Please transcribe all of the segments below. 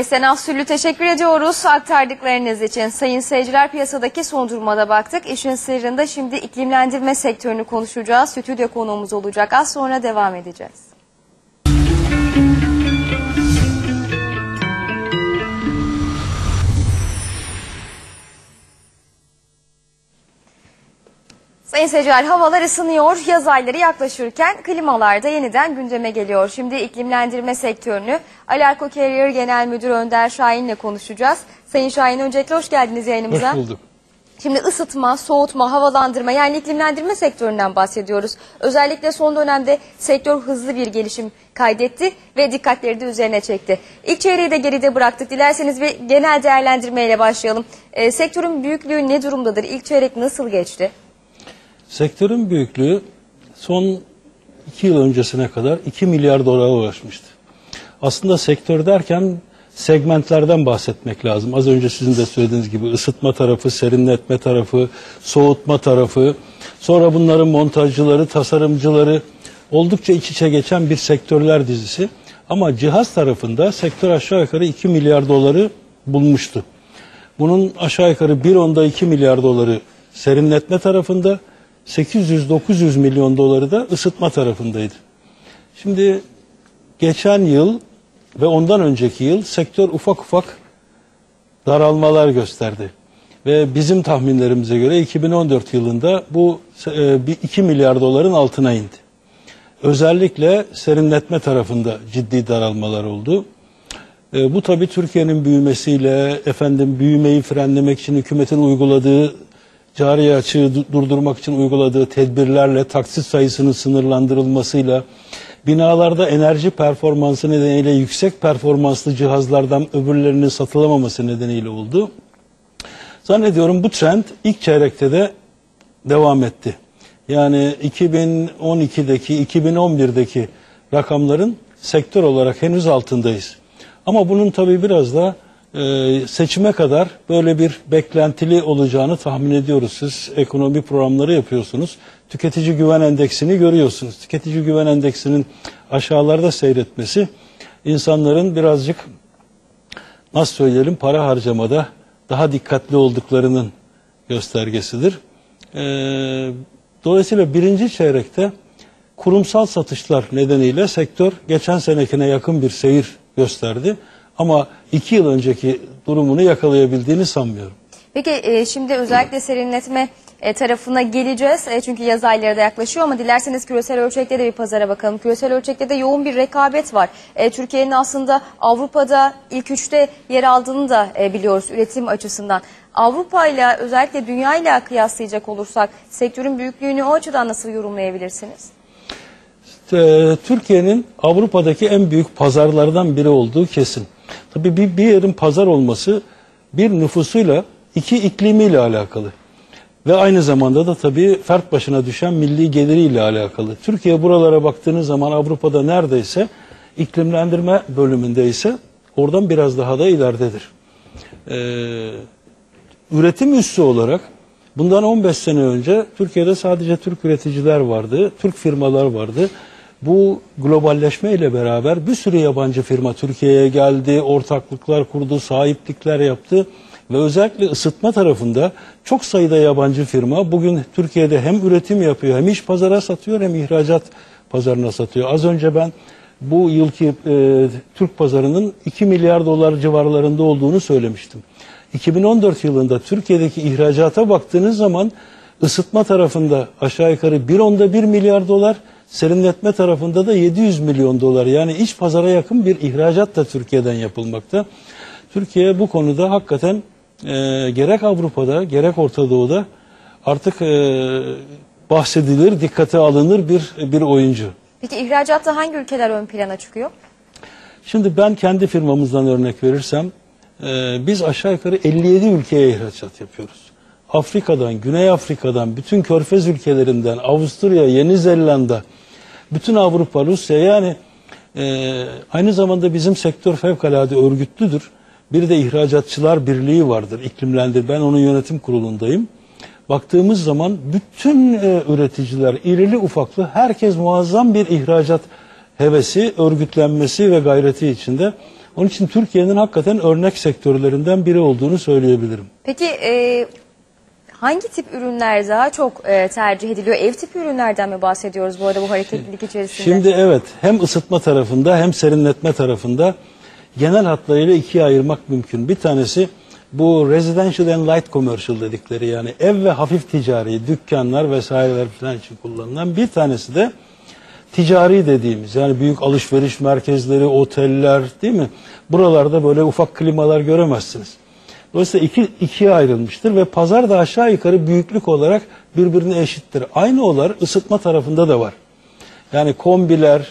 Sena Süllü teşekkür ediyoruz aktardıklarınız için. Sayın seyirciler piyasadaki son durumuna baktık. İşin sırrında şimdi iklimlendirme sektörünü konuşacağız. Stüdyo konuğumuz olacak. Az sonra devam edeceğiz. Sayın seyirciler havalar ısınıyor. Yaz ayları yaklaşırken klimalar da yeniden gündeme geliyor. Şimdi iklimlendirme sektörünü Alarko Carrier Genel Müdürü Önder Şahin'le konuşacağız. Sayın Şahin öncelikle hoş geldiniz yayınımıza. Hoş bulduk. Şimdi ısıtma, soğutma, havalandırma yani iklimlendirme sektöründen bahsediyoruz. Özellikle son dönemde sektör hızlı bir gelişim kaydetti ve dikkatleri de üzerine çekti. İlk çeyreği de geride bıraktık. Dilerseniz bir genel değerlendirmeyle başlayalım. Ee, sektörün büyüklüğü ne durumdadır? İlk çeyrek nasıl geçti? Sektörün büyüklüğü son 2 yıl öncesine kadar 2 milyar dolara ulaşmıştı. Aslında sektör derken segmentlerden bahsetmek lazım. Az önce sizin de söylediğiniz gibi ısıtma tarafı, serinletme tarafı, soğutma tarafı, sonra bunların montajcıları, tasarımcıları oldukça iç içe geçen bir sektörler dizisi. Ama cihaz tarafında sektör aşağı yukarı 2 milyar doları bulmuştu. Bunun aşağı yukarı bir onda 2 milyar doları serinletme tarafında, 800-900 milyon doları da ısıtma tarafındaydı. Şimdi geçen yıl ve ondan önceki yıl sektör ufak ufak daralmalar gösterdi. Ve bizim tahminlerimize göre 2014 yılında bu e, bir 2 milyar doların altına indi. Özellikle serinletme tarafında ciddi daralmalar oldu. E, bu tabii Türkiye'nin büyümesiyle, efendim büyümeyi frenlemek için hükümetin uyguladığı cari açığı durdurmak için uyguladığı tedbirlerle taksit sayısının sınırlandırılmasıyla binalarda enerji performansı nedeniyle yüksek performanslı cihazlardan öbürlerinin satılamaması nedeniyle oldu. Zannediyorum bu trend ilk çeyrekte de devam etti. Yani 2012'deki, 2011'deki rakamların sektör olarak henüz altındayız. Ama bunun tabii biraz da e, seçime kadar böyle bir beklentili olacağını tahmin ediyoruz. Siz ekonomi programları yapıyorsunuz. Tüketici güven endeksini görüyorsunuz. Tüketici güven endeksinin aşağılarda seyretmesi insanların birazcık nasıl söyleyelim para harcamada daha dikkatli olduklarının göstergesidir. E, dolayısıyla birinci çeyrekte kurumsal satışlar nedeniyle sektör geçen senekine yakın bir seyir gösterdi. Ama iki yıl önceki durumunu yakalayabildiğini sanmıyorum. Peki e, şimdi özellikle serinletme e, tarafına geleceğiz. E, çünkü yaz ayları da yaklaşıyor ama dilerseniz küresel ölçekte de bir pazara bakalım. Küresel ölçekte de yoğun bir rekabet var. E, Türkiye'nin aslında Avrupa'da ilk üçte yer aldığını da e, biliyoruz üretim açısından. Avrupa ile özellikle dünya ile kıyaslayacak olursak sektörün büyüklüğünü o açıdan nasıl yorumlayabilirsiniz? E, Türkiye'nin Avrupa'daki en büyük pazarlardan biri olduğu kesin. Tabii bir, bir yerin pazar olması bir nüfusuyla iki iklimiyle alakalı. Ve aynı zamanda da tabii fert başına düşen milli geliriyle alakalı. Türkiye buralara baktığınız zaman Avrupa'da neredeyse iklimlendirme bölümünde ise oradan biraz daha da ileridedir. Ee, üretim üssü olarak bundan 15 sene önce Türkiye'de sadece Türk üreticiler vardı, Türk firmalar vardı bu globalleşme ile beraber bir sürü yabancı firma Türkiye'ye geldi, ortaklıklar kurdu, sahiplikler yaptı ve özellikle ısıtma tarafında çok sayıda yabancı firma bugün Türkiye'de hem üretim yapıyor hem iş pazara satıyor hem ihracat pazarına satıyor. Az önce ben bu yılki e, Türk pazarının 2 milyar dolar civarlarında olduğunu söylemiştim. 2014 yılında Türkiye'deki ihracata baktığınız zaman ısıtma tarafında aşağı yukarı bir onda 1 milyar dolar, Serinletme tarafında da 700 milyon dolar yani iç pazara yakın bir ihracat da Türkiye'den yapılmakta. Türkiye bu konuda hakikaten e, gerek Avrupa'da gerek Orta Doğu'da artık e, bahsedilir, dikkate alınır bir bir oyuncu. Peki ihracatta hangi ülkeler ön plana çıkıyor? Şimdi ben kendi firmamızdan örnek verirsem e, biz aşağı yukarı 57 ülkeye ihracat yapıyoruz. Afrika'dan, Güney Afrika'dan, bütün körfez ülkelerinden, Avusturya, Yeni Zelanda, bütün Avrupa, Rusya yani e, aynı zamanda bizim sektör fevkalade örgütlüdür. Bir de ihracatçılar birliği vardır, iklimlendir. Ben onun yönetim kurulundayım. Baktığımız zaman bütün e, üreticiler, irili ufaklı, herkes muazzam bir ihracat hevesi, örgütlenmesi ve gayreti içinde. Onun için Türkiye'nin hakikaten örnek sektörlerinden biri olduğunu söyleyebilirim. Peki e, hangi tip ürünler daha çok e, tercih ediliyor? Ev tipi ürünlerden mi bahsediyoruz bu arada bu hareketlilik içerisinde? Şimdi evet hem ısıtma tarafında hem serinletme tarafında genel hatlarıyla ikiye ayırmak mümkün. Bir tanesi bu residential and light commercial dedikleri yani ev ve hafif ticari dükkanlar vesaireler falan için kullanılan bir tanesi de ticari dediğimiz yani büyük alışveriş merkezleri, oteller değil mi? Buralarda böyle ufak klimalar göremezsiniz. Dolayısıyla iki, ikiye ayrılmıştır ve pazar da aşağı yukarı büyüklük olarak birbirine eşittir. Aynı olar ısıtma tarafında da var. Yani kombiler,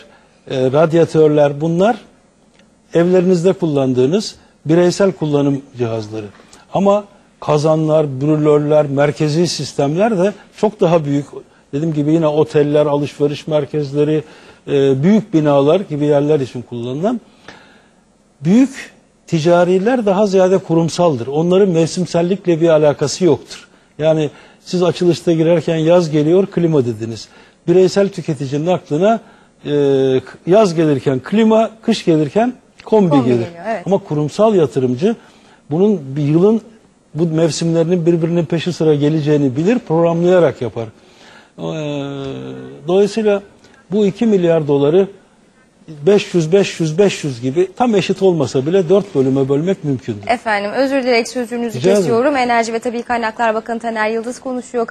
e, radyatörler bunlar evlerinizde kullandığınız bireysel kullanım cihazları. Ama kazanlar, brülörler, merkezi sistemler de çok daha büyük. Dediğim gibi yine oteller, alışveriş merkezleri, e, büyük binalar gibi yerler için kullanılan büyük ticariler daha ziyade kurumsaldır. Onların mevsimsellikle bir alakası yoktur. Yani siz açılışta girerken yaz geliyor klima dediniz. Bireysel tüketicinin aklına e, yaz gelirken klima, kış gelirken kombi, Kombi gelir. geliyor, evet. Ama kurumsal yatırımcı bunun bir yılın bu mevsimlerinin birbirinin peşi sıra geleceğini bilir, programlayarak yapar. Ee, Dolayısıyla bu 2 milyar doları 500 500 500 gibi tam eşit olmasa bile 4 bölüme bölmek mümkündür. Efendim özür dileyerek sözünüzü Rica ederim. kesiyorum. Enerji ve Tabii Kaynaklar Bakanı Taner Yıldız konuşuyor.